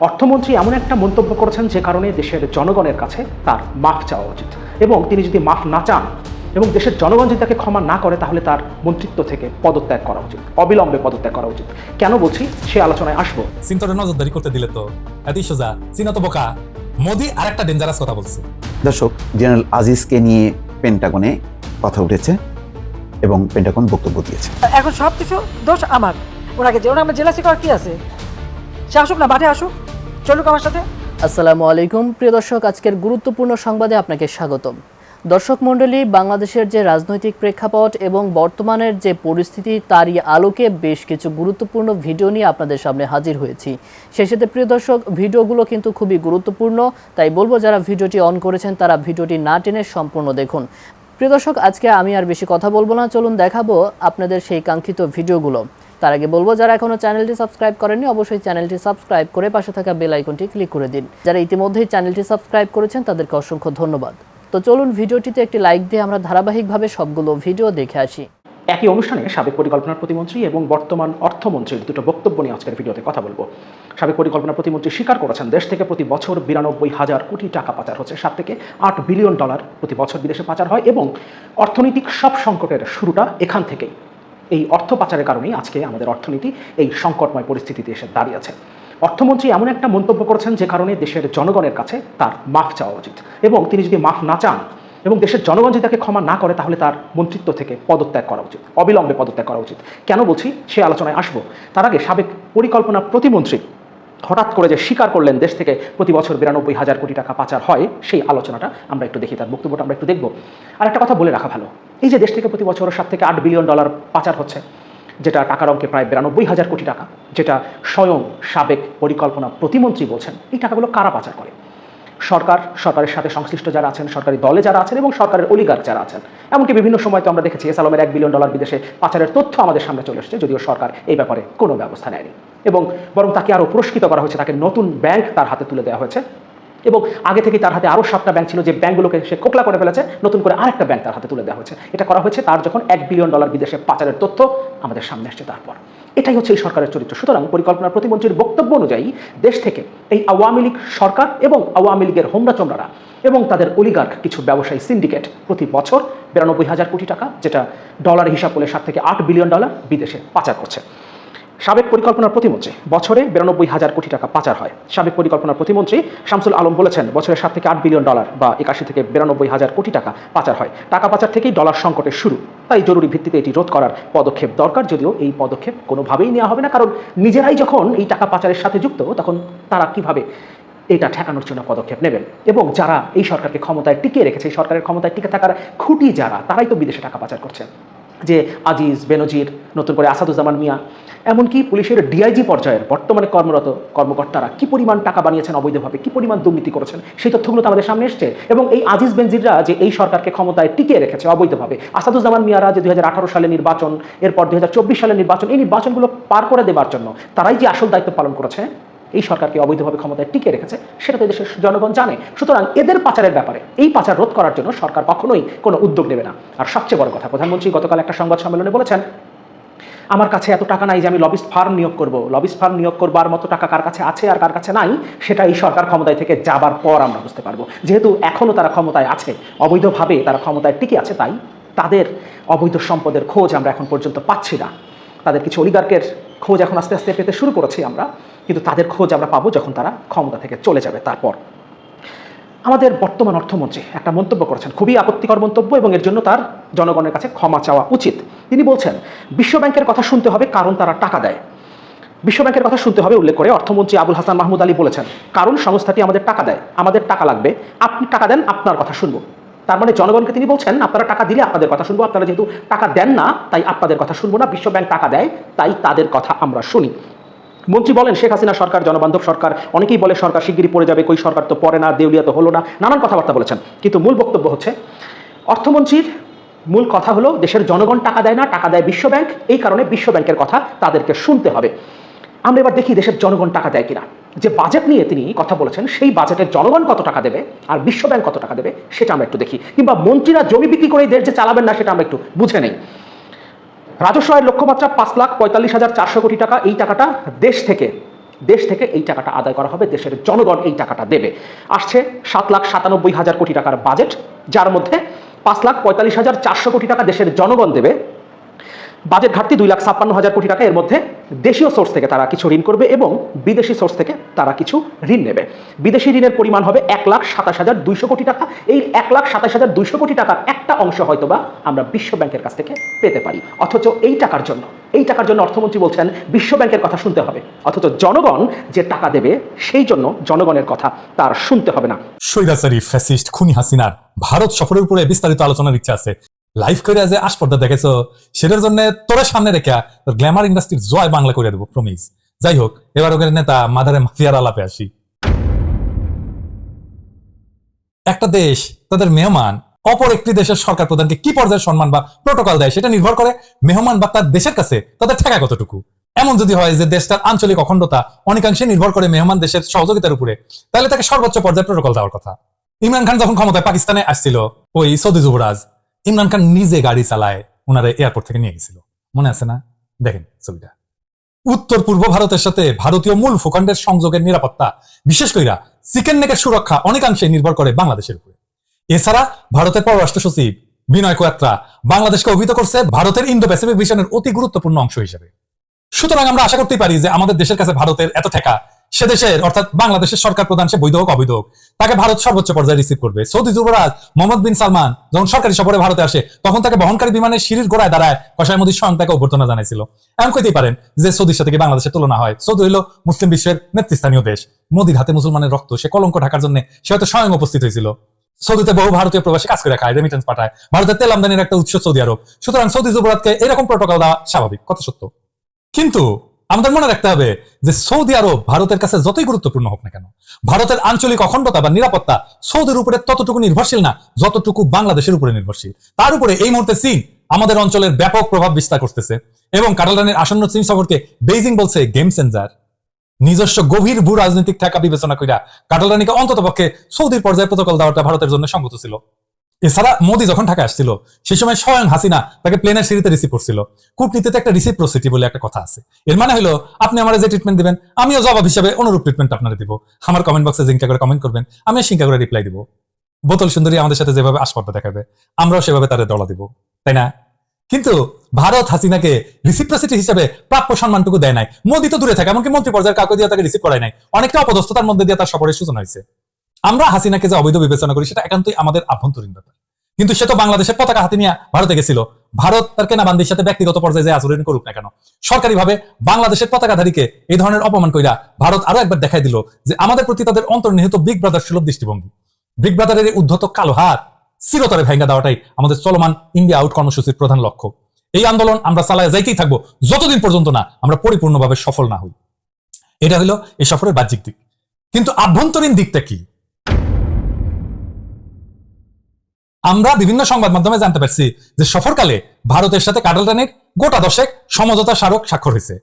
অর্থমন্ত্রী এমন একটা মন্তব্য করেছেন যে কারণে দেশের জনগণের কাছে তার মাফ চাওয়া উচিত। এবং তিনি যদি মাফ না চান এবং দেশের জনগণ যদি তাকে ক্ষমা না করে তাহলে তার মন্ত্রিত্ব থেকে পদত্যাগ করা উচিত অবিলম্বে পদত্যাগ করা উচিত। কেন বলছি? সে আলোচনায় আসব। চিন্তাটা নজরদারি করতে দিলে তো। এতই সোজা। চীনা তো বোকা। মোদি আর একটা ডেঞ্জারাস কথা বলছে। দর্শক জেনারেল আজিজকে নিয়ে পেন্টাগনে কথা উঠেছে এবং পেন্টাগন বক্তব্য দিয়েছে। এখন সব কিছু দোষ আমার। ওনাকে যে ওরা আমার জেলাসি করার কি আছে? সে আসুক না মাঠে আসুক। চলুক আমার সাথে। আসসালামু আলাইকুম। প্রিয় দর্শক, আজকের গুরুত্বপূর্ণ সংবাদে আপনাকে স্বাগতম। দর্শক মণ্ডলী, বাংলাদেশের যে রাজনৈতিক প্রেক্ষাপট এবং বর্তমানের যে পরিস্থিতি, তারই আলোকে বেশ কিছু গুরুত্বপূর্ণ ভিডিও নিয়ে আপনাদের সামনে হাজির হয়েছি। সেই সাথে, প্রিয় দর্শক, ভিডিওগুলো কিন্তু খুবই গুরুত্বপূর্ণ, তাই বলব যারা ভিডিওটি অন করেছেন, তারা ভিডিওটি না টেনে সম্পূর্ণ দেখুন। প্রিয় দর্শক, আজকে আমি আর বেশি কথা বলব না, চলুন দেখাবো আপনাদের সেই কাঙ্ক্ষিত ভিডিওগুলো। তার আগে বলব, যারা এখনও চ্যানেলটি সাবস্ক্রাইব করেননি, অবশ্যই চ্যানেলটি সাবস্ক্রাইব করে পাশে থাকা বেল আইকনটি ক্লিক করে দিন। যারা ইতিমধ্যেই চ্যানেলটি সাবস্ক্রাইব করেছেন, তাদেরকে অসংখ্য ধন্যবাদ। তো চলুন ভিডিওটিতে একটি লাইক দিয়ে আমরা ধারাবাহিকভাবে সবগুলো ভিডিও দেখে আসি। একই অনুষ্ঠানে সাবেক পরিকল্পনা প্রতিমন্ত্রী এবং বর্তমান অর্থমন্ত্রীর দুটো বক্তব্য নিয়ে আজকের ভিডিওতে কথা বলব। সাবেক পরিকল্পনা প্রতিমন্ত্রী স্বীকার করেছেন, দেশ থেকে প্রতি বছর বিরানব্বই হাজার কোটি টাকা পাচার হচ্ছে, সাত থেকে আট বিলিয়ন ডলার প্রতি বছর বিদেশে পাচার হয় এবং অর্থনৈতিক সব সংকটের শুরুটা এখান থেকেই। এই অর্থ পাচারের কারণেই আজকে আমাদের অর্থনীতি এই সংকটময় পরিস্থিতিতে এসে দাঁড়িয়েছে। অর্থমন্ত্রী এমন একটা মন্তব্য করেছেন যে কারণে দেশের জনগণের কাছে তার মাফ চাওয়া উচিত এবং তিনি যদি মাফ না চান এবং দেশের জনগণ যদি তাকে ক্ষমা না করে, তাহলে তার মন্ত্রিত্ব থেকে পদত্যাগ করা উচিত, অবিলম্বে পদত্যাগ করা উচিত। কেন বলছি? সে আলোচনায় আসব। তার আগে সাবেক পরিকল্পনা প্রতিমন্ত্রী হঠাৎ করে যে স্বীকার করলেন দেশ থেকে প্রতি বছর বিরানব্বই হাজার কোটি টাকা পাচার হয়, সেই আলোচনাটা আমরা একটু দেখি, তার বক্তব্যটা আমরা একটু দেখব। আর একটা কথা বলে রাখা ভালো। এই যে দেশ থেকে প্রতি বছর সাত থেকে আট বিলিয়ন ডলার পাচার হচ্ছে, যেটা টাকার অঙ্কে প্রায় বিরানব্বই হাজার কোটি টাকা, যেটা স্বয়ং সাবেক পরিকল্পনা প্রতিমন্ত্রী বলছেন, এই টাকাগুলো কারা পাচার করে? সরকার, সরকারের সাথে সংশ্লিষ্ট যারা আছেন, সরকারি দলে যারা আছেন এবং সরকারের অলিগার যারা আছেন। এমনকি বিভিন্ন সময় তো আমরা দেখেছি এস আলমের এক বিলিয়ন ডলার বিদেশে পাচারের তথ্য আমাদের সামনে চলে এসেছে, যদিও সরকার এই ব্যাপারে কোনো ব্যবস্থা নেয়নি। এবং বরং তাকে আরও পুরস্কৃত করা হয়েছে, তাকে নতুন ব্যাংক তার হাতে তুলে দেওয়া হয়েছে। এবং আগে থেকে তার হাতে আরও সাতটা ব্যাংক ছিল যে ব্যাংকগুলোকে সে কোকলা করে ফেলেছে, নতুন করে আরেকটা ব্যাংক তার হাতে তুলে দেওয়া হয়েছে। এটা করা হয়েছে তার যখন এক বিলিয়ন ডলার বিদেশে পাচারের তথ্য আমাদের সামনে আসছে তারপর। এটাই হচ্ছে এই সরকারের চরিত্র। সুতরাং পরিকল্পনা প্রতিমন্ত্রীর বক্তব্য অনুযায়ী দেশ থেকে এই আওয়ামী লীগ সরকার এবং আওয়ামী লীগের হোমরা চোমরারা এবং তাদের অলিগার্ক কিছু ব্যবসায়ী সিন্ডিকেট প্রতি বছর বিরানব্বই হাজার কোটি টাকা, যেটা ডলার হিসাব করলে সাত থেকে আট বিলিয়ন ডলার বিদেশে পাচার করছে। সাবেক পরিকল্পনার প্রতিমন্ত্রী, বছরে বিরানব্বই হাজার কোটি টাকা পাচার হয়। সাবেক পরিকল্পনার প্রতিমন্ত্রী শামসুল আলম বলেছেন, বছরে সাত থেকে আট বিলিয়ন ডলার বা একাশি থেকে বিরানব্বই হাজার কোটি টাকা পাচার হয়। টাকা পাচার থেকেই ডলার সংকটের শুরু। তাই জরুরি ভিত্তিতে এটি রোধ করার পদক্ষেপ দরকার, যদিও এই পদক্ষেপ কোনোভাবেই নেওয়া হবে না। কারণ নিজেরাই যখন এই টাকা পাচারের সাথে যুক্ত, তখন তারা কীভাবে এটা ঠেকানোর জন্য পদক্ষেপ নেবেন? এবং যারা এই সরকারকে ক্ষমতায় টিকিয়ে রেখেছে, এই সরকারের ক্ষমতায় টিকে থাকার খুঁটি যারা, তারাই তো বিদেশে টাকা পাচার করছে। যে আজিজ, বেনজির, নতুন করে আসাদুজ্জামান মিয়া, এমনকি পুলিশের ডিআইজি পর্যায়ের বর্তমানে কর্মরত কর্মকর্তারা কি পরিমাণ টাকা বানিয়েছেন অবৈধভাবে, কি পরিমাণ দুর্নীতি করেছেন, সেই তথ্যগুলো তো আমাদের সামনে এসছে। এবং এই আজিজ, বেনজিররা যে এই সরকারকে ক্ষমতায় টিকিয়ে রেখেছে অবৈধভাবে, আসাদুজ্জামান মিয়ারা যে দু হাজার আঠারো সালে নির্বাচন, এরপর দু হাজার চব্বিশ সালে নির্বাচন, এই নির্বাচনগুলো পার করে দেওয়ার জন্য, তারাই যে আসল দায়িত্ব পালন করেছে? এই সরকারকে অবৈধভাবে ক্ষমতায় টিকে রেখেছে, সেটা তো দেশের জনগণ জানে। সুতরাং এদের পাচারের ব্যাপারে, এই পাচার রোধ করার জন্য সরকার কখনোই কোনো উদ্যোগ নেবে না। আর সবচেয়ে বড় কথা, প্রধানমন্ত্রী গতকাল একটা সংবাদ সম্মেলনে বলেছেন, আমার কাছে এত টাকা নাই যে আমি লবিস্ট ফার্ম নিয়োগ করব। লবিস্ট ফার্ম নিয়োগ করবার মতো টাকা কার কাছে আছে আর কার কাছে নাই, সেটা এই সরকার ক্ষমতায় থেকে যাবার পর আমরা বুঝতে পারব। যেহেতু এখনও তারা ক্ষমতায় আছে, অবৈধভাবে তারা ক্ষমতায় টিকে আছে, তাই তাদের অবৈধ সম্পদের খোঁজ আমরা এখন পর্যন্ত পাচ্ছি না। তাদের কিছু অলিগার্কের খোঁজ এখন আস্তে আস্তে পেতে শুরু করেছি আমরা। কিন্তু তাদের খোঁজ আমরা পাবো যখন তারা ক্ষমতা থেকে চলে যাবে তারপর। আমাদের বর্তমান অর্থমন্ত্রী একটা মন্তব্য করেছেন, খুবই আপত্তিকর মন্তব্য এবং এর জন্য তার জনগণের কাছে ক্ষমা চাওয়া উচিত। তিনি বলছেন, বিশ্বব্যাংকের কথা শুনতে হবে কারণ তারা টাকা দেয়। বিশ্বব্যাংকের কথা শুনতে হবে উল্লেখ করে অর্থমন্ত্রী আবুল হাসান মাহমুদ আলী বলেছেন, কারণ সংস্থাটি আমাদের টাকা দেয়, আমাদের টাকা লাগবে, আপনি টাকা দেন, আপনার কথা শুনব। তার মানে জনগণকে তিনি বলছেন, আপনারা টাকা দিলে আপনাদের কথা শুনব, আপনারা যেহেতু টাকা দেন না, তাই আপনাদের কথা শুনব না বিশ্বব্যাংক টাকা দেয়, তাই তাদের কথা আমরা শুনি। মন্ত্রী বলেন, শেখ হাসিনা সরকার, জনবান্ধব সরকার, অনেকেই বলে সরকার শিগগিরই পড়ে যাবে, কই সরকার তো পড়ে না, দেউলিয়া তো হলো না। নানান কথাবার্তা বলেছেন। কিন্তু মূল বক্তব্য হচ্ছে, অর্থমন্ত্রীর মূল কথা হলো, দেশের জনগণ টাকা দেয় না, টাকা দেয় বিশ্বব্যাংক এই কারণে বিশ্বব্যাংকের কথা তাদেরকে শুনতে হবে। আমরা এবার দেখি দেশের জনগণ টাকা দেয় কিনা। যে বাজেট নিয়ে তিনি কথা বলেছেন, সেই বাজেটের জনগণ কত টাকা দেবে আর বিশ্বব্যাংক কত টাকা দেবে, সেটা আমরা একটু দেখি। কিংবা মন্ত্রীরা জমি বিক্রি করে দেশ যে চালাবেন না, সেটা আমরা একটু বুঝে নেই। রাজস্ব আয়ের লক্ষ্যমাত্রা পাঁচ লাখ পঁয়তাল্লিশ হাজার চারশো কোটি টাকা, এই টাকাটা দেশ থেকে দেশ থেকে এই টাকাটা আদায় করা হবে, দেশের জনগণ এই টাকাটা দেবে। আসছে সাত লাখ সাতানব্বই হাজার কোটি টাকার বাজেট যার মধ্যে পাঁচ লাখ পঁয়তাল্লিশ হাজার চারশো কোটি টাকা দেশের জনগণ দেবে বাজেট ঘাটতি দুই লাখ ছাপ্পান্ন হাজার কোটি টাকা এর মধ্যে দেশীয় সোর্স থেকে তারা কিছু ঋণ করবে এবং বিদেশি সোর্স থেকে তারা কিছু ঋণ নেবে। বিদেশি ঋণের পরিমাণ হবে এক লাখ সাতাশ হাজার দুইশো কোটি টাকা। এই এক লাখ সাতাশ হাজার দুইশো কোটি টাকার একটা অংশ হয়তোবা আমরা বিশ্ব ব্যাংকের কাছ থেকে পেতে পারি। অথচ এই টাকার জন্য, এই টাকার জন্য অর্থমন্ত্রী বলছেন, বিশ্ব ব্যাংকের কথা শুনতে হবে। অথচ জনগণ যে টাকা দেবে, সেই জন্য জনগণের কথা তার শুনতে হবে না। স্বৈরাচারী, ফ্যাসিস্ট, খুনি হাসিনার ভারত সফরের উপরে বিস্তারিত আলোচনার ইচ্ছা আছে। লাইভ করে যে আসপর্দা দেখেছ, সেটার জন্য তোরা সামনে রেখে তোর গ্ল্যামার ইন্ডাস্ট্রির জয় বাংলা করে দেবো প্রমিস যাই হোক, এবার ওখানে নেতা মাদারে মাফিয়ার আলাপে আসি। একটা দেশ তাদের মেহমান, অপর একটি দেশের সরকার প্রধানকে কি পর্যায়ের সম্মান বা প্রোটোকল দেয় সেটা নির্ভর করে মেহমান বা তার দেশের কাছে তাদের ঠেকা কতটুকু। এমন যদি হয় যে দেশটার আঞ্চলিক অখণ্ডতা অনেকাংশে নির্ভর করে মেহমান দেশের সহযোগিতার উপরে, তাহলে তাকে সর্বোচ্চ পর্যায়ে প্রোটোকল দেওয়ার কথা। ইমরান খান যখন ক্ষমতায় পাকিস্তানে আসছিল, ওই সৌদি যুবরাজ ইমরান খান নিজে গাড়ি চালায় ওনারা এয়ারপোর্ট থেকে নিয়ে গেছিল। মনে আছে না? দেখেন ছবিটা। উত্তর পূর্ব ভারতের সাথে ভারতীয় মূল ভূখণ্ডের সংযোগের নিরাপত্তা, বিশেষ কইরা চিকেন নেকের সুরক্ষা অনেকাংশে নির্ভর করে বাংলাদেশের উপরে। এছাড়া ভারতের পররাষ্ট্র সচিব বিনয় কোয়াত্রা বাংলাদেশকে অভিহিত করছে ভারতের ইন্দো প্যাসিফিক মিশনের অতি গুরুত্বপূর্ণ অংশ হিসেবে। সুতরাং আমরা আশা করতেই পারি যে আমাদের দেশের কাছে ভারতের এত ঠেকা সে দেশের, অর্থাৎ বাংলাদেশের সরকার প্রধান সে বৈধ হোক, অবৈধ হোক, তাকে ভারত সর্বোচ্চ পর্যায়ে রিসিভ করবে। সৌদি যুবরাজ মোহাম্মদ বিন সালমান যখন সরকারি সফরে ভারতে আসে, তখন তাকে বহনকারী বিমানের সিঁড়ির গোড়ায় দাঁড়ায় কষায় মোদী স্বয়ং তাকে অভ্যর্থনা জানাইছিল। এমন কইতেই পারেন যে সৌদির সাথে বাংলাদেশের তুলনা হয়? সৌদি হলো মুসলিম বিশ্বের নেতৃস্থানীয় দেশ। মোদির হাতে মুসলমানের রক্ত, সে কলঙ্ক ঢাকার জন্য সে হয়তো স্বয়ং উপস্থিত হয়েছিল। সৌদিতে বহু ভারতীয় প্রবাসী কাজ করে খায় রেমিটেন্স পাঠায়। ভারতের তেল আমদানির একটা উৎস সৌদি আরব। সুতরাং সৌদি যুবরাজকে এরকম প্রোটোকল দেওয়া স্বাভাবিক, কথা সত্য। কিন্তু আমাদের মনে রাখতে হবে যে সৌদি আরব ভারতের কাছে যতই গুরুত্বপূর্ণ হোক না কেন, ভারতের আঞ্চলিক অখণ্ডতা বা নিরাপত্তা সৌদির উপরে ততটুকু নির্ভরশীল না যতটুকু বাংলাদেশের উপরে নির্ভরশীল। তার উপরে এই মুহূর্তে চীন আমাদের অঞ্চলের ব্যাপক প্রভাব বিস্তার করতেছে এবং কাটালানের আসন্ন চীন সফরকে বেইজিং বলছে গেম চেঞ্জার। নিজস্ব গভীর ভূ রাজনৈতিক ঠেকা বিবেচনা কইরা কাটালানিকে অন্তত পক্ষে সৌদির পর্যায়ে প্রোটোকল দেওয়াটা ভারতের জন্য সঙ্গত ছিল। এছাড়া মোদী যখন ঢাকা আসছিল, সেই সময় স্বয়ং হাসিনা তাকে প্লেনের সিঁড়িতে রিসিভ করছিল। কূটনীতিতে একটা রিসিভ প্রসিটি বলে একটা কথা আছে। এর মানে হলো, আপনি আমার যে ট্রিটমেন্ট দিবেন, আমিও জবাব হিসাবে অনুরূপ ট্রিটমেন্ট আপনারা দিব। আমার কমেন্ট বক্সে জিঙ্কা করে কমেন্ট করবেন, আমি সিঙ্কা করে রিপ্লাই দিব। বোতল সুন্দরী আমাদের সাথে যেভাবে আসপর্দা দেখাবে, আমরাও সেভাবে তাদের দলা দিব। তাই না? কিন্তু ভারত হাসিনাকে রিসিপ্রসিটি হিসেবে প্রাপ্য সম্মানটুকু দেয় নাই। মোদী তো দূরে থাকে, এমনকি মন্ত্রী পর্যায়ের কাউকে দিয়ে তাকে রিসিভ করায় নাই। অনেকটা অপদস্থতার মধ্যে দিয়ে তার সফরের সূচনা হয়েছে। আমরা হাসিনাকে যে অবৈধ বিবেচনা করি, সেটা একান্তই আমাদের আভ্যন্তরীণ ব্যাপার। কিন্তু সে তো বাংলাদেশের পতাকা হাতে নিয়ে ভারতে গেছিল। ভারত তার কেনাবান্দির সাথে ব্যক্তিগত পর্যায়ে যে আচরণ করুক না কেন, সরকারিভাবে বাংলাদেশের পতাকাধারীকে এই ধরনের অপমান কইরা ভারত আরও একবার দেখাই দিল যে আমাদের প্রতি তাদের অন্তর্নিহিত বিগ ব্রাদার সুলভ দৃষ্টিভঙ্গি। বিগ ব্রাদারের এই উদ্ধত কালো হাত চিরতরে ভেঙ্গা দেওয়াটাই আমাদের চলমান ইন্ডিয়া আউট কর্মসূচির প্রধান লক্ষ্য। এই আন্দোলন আমরা চালায় যাইতেই থাকব, যতদিন পর্যন্ত না আমরা পরিপূর্ণভাবে সফল না হই। এটা হলো এই সফরের বাহ্যিক দিক। কিন্তু আভ্যন্তরীণ দিকটা কি? আমরা বিভিন্ন সংবাদ মাধ্যমে জানতে পারছি যে সফরকালে ভারতের সাথে কাটালটানির গোটা দশেক সমঝোতা স্মারক স্বাক্ষর হয়েছে।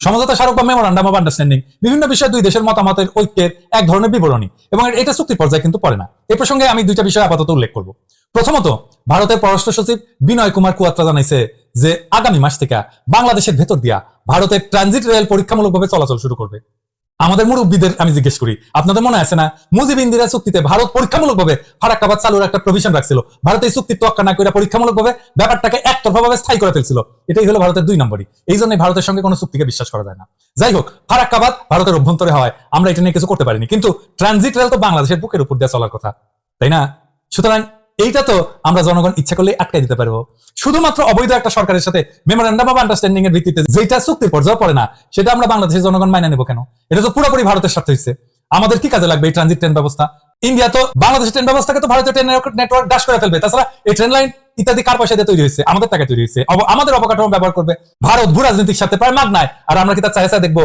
সমঝোতা স্মারক বা মেমোরান্ডাম অফ আন্ডারস্ট্যান্ডিং বিভিন্ন বিষয়ে দুই দেশের মতামতের ঐক্যের এক ধরনের বিবরণী এবং এটা চুক্তি পর্যায়ে কিন্তু পড়ে না। এ প্রসঙ্গে আমি দুইটা বিষয় আপাতত উল্লেখ করব। প্রথমত, ভারতের পররাষ্ট্র সচিব বিনয় কুমার কুয়াত্রা জানাইছে যে আগামী মাস থেকে বাংলাদেশের ভেতর দিয়া ভারতের ট্রানজিট রেল পরীক্ষামূলকভাবে চলাচল শুরু করবে। আমাদের মুরব্বীদের আমি জিজ্ঞেস করি, আপনাদের মনে আছে না মুজিব ইন্দিরা চুক্তিতে ভারত পরীক্ষামূলকভাবে ফারাক্কাবাদ চালুর একটা প্রভিশন রাখছিল। ভারত এই চুক্তির তোয়াক্কা না করে পরীক্ষামূলকভাবে ব্যাপারটাকে একতরফাভাবে স্থায়ী করে ফেলছিল। এটাই হলো ভারতের দুই নম্বরই। এই জন্য ভারতের সঙ্গে কোনো চুক্তিকে বিশ্বাস করা যায় না। যাই হোক, ফারাক্কাবাদ ভারতের অভ্যন্তরে হয়, আমরা এটা নিয়ে কিছু করতে পারিনি। কিন্তু ট্রানজিট রেল তো বাংলাদেশের বুকের উপর দিয়ে চলার কথা, তাই না? সুতরাং এইটা তো আমরা জনগণ ইচ্ছা করলে আটকাই দিতে পারব। শুধুমাত্র অবৈধ একটা সরকারের সাথে মেমোরেন্ডাম অফ আন্ডারস্ট্যান্ডিং এর ভিত্তিতে যেটা চুক্তির পর্যায়ে পড়ে না, সেটা আমরা বাংলাদেশের জনগণ মাইনে নেব কেন? এটা তো পুরোপুরি ভারতের স্বার্থ হচ্ছে আমাদের কি কাজে লাগবে এই ট্রানজিট ট্রেন ব্যবস্থা? ইন্ডিয়া তো বাংলাদেশের ট্রেন ব্যবস্থাকে তো ভারতীয় ট্রেন নেটওয়ার্ক ডাশ করে ফেলবে। তাছাড়া এই ট্রেন লাইন ইত্যাদি কার পয়সা দিয়ে তৈরি হয়েছে আমাদের টাকা তৈরি হয়েছে আমাদের অবকাঠামো ব্যবহার করবে। ভারত ভূ রাজনীতির সাথে প্রায় মাগ নাই, আর আমরা কি তার চাই দেখব?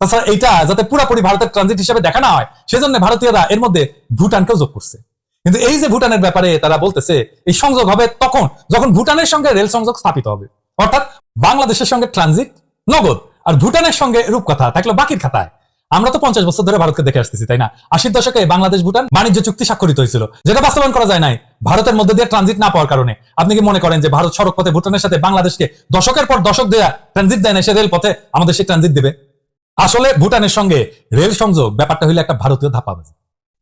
তাছাড়া এইটা যাতে পুরোপুরি ভারতের ট্রানজিট হিসেবে দেখা না হয়, সেজন্য ভারতীয়রা এর মধ্যে ভুটানকেও যোগ করছে। কিন্তু এই যে ভুটানের ব্যাপারে তারা বলতেছে, এই সংযোগ হবে তখন, যখন ভুটানের সঙ্গে রেল সংযোগ স্থাপিত হবে। অর্থাৎ বাংলাদেশের সঙ্গে ট্রানজিট নগদ, আর ভুটানের সঙ্গে রূপকথা থাকল বাকির খাতায়। আমরা তো পঞ্চাশ বছর ধরে ভারতকে দেখে আসতেছি, তাই না? আশির দশকে বাংলাদেশ ভুটান বাণিজ্য চুক্তি স্বাক্ষরিত হয়েছিল, যেটা বাস্তবায়ন করা যায় নাই। ভারতের মধ্যে দিয়ে ট্রানজিট না পাওয়ার কারণে। আপনি কি মনে করেন যে ভারত সড়ক পথে ভুটানের সাথে বাংলাদেশকে দশকের পর দশক দেয়া ট্রানজিট দেয় না, সে রেল পথে আমাদের সে ট্রানজিট দেবে? আসলে ভুটানের সঙ্গে রেল সংযোগ ব্যাপারটা হইলে একটা ভারতীয় ধাপ্পাবাজি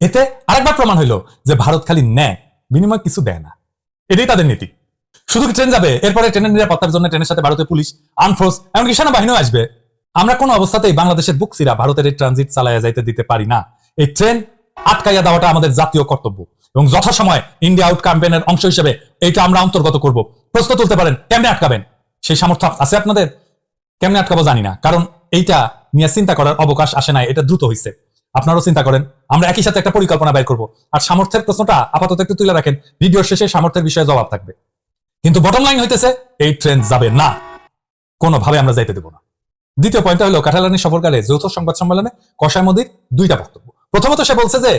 এতে আরেকবার প্রমাণ হইল যে ভারত খালি নেয়, বিনিময় কিছু দেয় না। এটাই তাদের নীতি। শুধু ট্রেন যাবে? এরপরে ট্রেনের নিরাপত্তার জন্য ট্রেনের সাথে ভারতের পুলিশ আর্মফোর্স এমনকি সেনাবাহিনীও আসবে। আমরা কোনো অবস্থাতেই বাংলাদেশের বুকসিরা ভারতের এই ট্রানজিট চালাইয়া যাইতে দিতে পারি না। এই ট্রেন আটকাইয়া দেওয়াটা আমাদের জাতীয় কর্তব্য এবং যথাসময় ইন্ডিয়া আউট ক্যাম্পেইনের অংশ হিসেবে এইটা আমরা অন্তর্গত করব। প্রশ্ন তুলতে পারেন, কেমনে আটকাবেন? সেই সামর্থ্য আছে আপনাদের? কেমনে আটকাবো জানি না, কারণ এইটা নিয়ে চিন্তা করার অবকাশ আসে নাই, এটা দ্রুত হয়েছে আপনারাও চিন্তা করেন। আমরা একই সাথে একটা পরিকল্পনা বের করব। আর সামর্থ্যের প্রশ্নটা আপাতত একটু তুলে রাখেন। ভিডিওর শেষে সামর্থ্যের বিষয়ে জবাব থাকবে। কিন্তু বটম লাইন হইতেছে, এই ট্রেন যাবে না। কোনোভাবে আমরা যাইতে দেব না। দ্বিতীয় পয়েন্টটা হলো কাঠালানি সফরকালে যৌথ সংবাদ সম্মেলনে কষায় মোদীর দুইটা বক্তব্য। প্রথমত সে বলছে যে,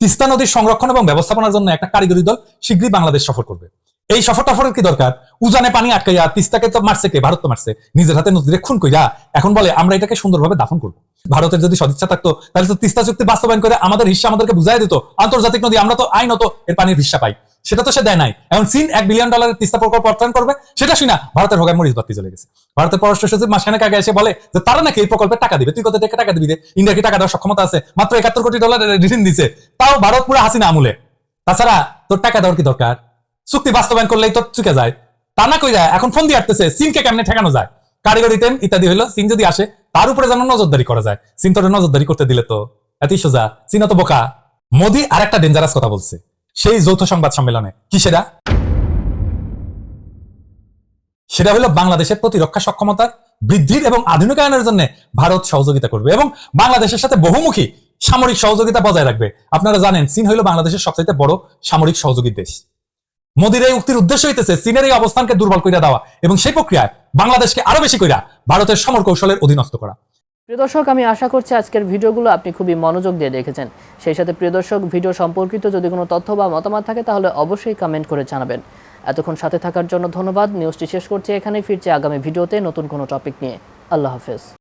তিস্তা নদীর সংরক্ষণ এবং ব্যবস্থাপনার জন্য একটা কারিগরি দল শীঘ্রই বাংলাদেশ সফর করবে। এই সফর টফরের কি দরকার? উজানে পানি আটকাইয়া তিস্তাকে তো মারছে কে? ভারত তো মারছে। নিজের হাতে নদীরে খুন কইরা এখন বলে, আমরা এটাকে সুন্দরভাবে দাফন করব। ভারতের যদি সদিচ্ছা থাকতো, তাহলে তো তিস্তা চুক্তি বাস্তবায়ন করে আমাদের হিস্সা আমাদেরকে বুঝাই দিত, আন্তর্জাতিক নদী, আমরা তো আইনত এর পানির হিস্সা পাই। সেটা তো সে দেয় নাই। এখন চীন এক বিলিয়ন ডলারের তিস্তা প্রকল্প অর্থায়ন করবে, সেটা শুনা ভারতের হোগায় মরিচ বাতি চলে গেছে। ভারতের পররাষ্ট্র সচিব মাসখানেক আগে এসে বলে যে, তারা নাকি এই প্রকল্পে টাকা দিবে? তুই কোথা থেকে টাকা দিবি? ইন্ডিয়া কি টাকা দেওয়ার সক্ষমতা আছে? মাত্র একাত্তর কোটি ডলার ঋণ দিছে। তাও ভারত পুরো হাসিনা আমলে। তাছাড়া তোর টাকা দেওয়ার কি দরকার? চুক্তি বাস্তবায়ন করলেই তো চুকে যায়। তা না কই যায় এখন ফোন দিয়ে আসতেছে চীনকে কেমনে ঠেকানো যায়? কারিগরি তেম ইত্যাদি হলো চীন যদি আসে, তার উপরে যেন নজরদারি করা যায়। চীন তোর নজরদারি করতে দিলে তো। এতই সোজা চীন তো বোকা। মোদি আর একটা ডেঞ্জারাস কথা বলছে। সেই যৌথ সংবাদ সম্মেলনে। কি সেটা? সেটা হলো বাংলাদেশের প্রতিরক্ষা সক্ষমতার বৃদ্ধির এবং আধুনিকায়নের জন্য ভারত সহযোগিতা করবে এবং বাংলাদেশের সাথে বহুমুখী সামরিক সহযোগিতা বজায় রাখবে। আপনারা জানেন চীন হলো বাংলাদেশের সবচাইতে বড় সামরিক সহযোগী দেশ। মোদির এই উক্তির উদ্দেশ্য হইতেছে চীনের এই অবস্থানকে দুর্বল কইরা দেওয়া এবং সেই প্রক্রিয়ায় বাংলাদেশকে আরও বেশি কইরা ভারতের সমর কৌশলের অধীনস্থ করা। প্রিয় দর্শক, আমি আশা করছি আজকের ভিডিওগুলো আপনি খুবই মনোযোগ দিয়ে দেখেছেন। সেই সাথে প্রিয় দর্শক, ভিডিও সম্পর্কিত যদি কোনো তথ্য বা মতামত থাকে, তাহলে অবশ্যই কমেন্ট করে জানাবেন। এতক্ষণ সাথে থাকার জন্য ধন্যবাদ। নিউজটি শেষ করছি এখানেই, ফিরছি আগামী ভিডিওতে নতুন কোনো টপিক নিয়ে। আল্লাহ হাফেজ।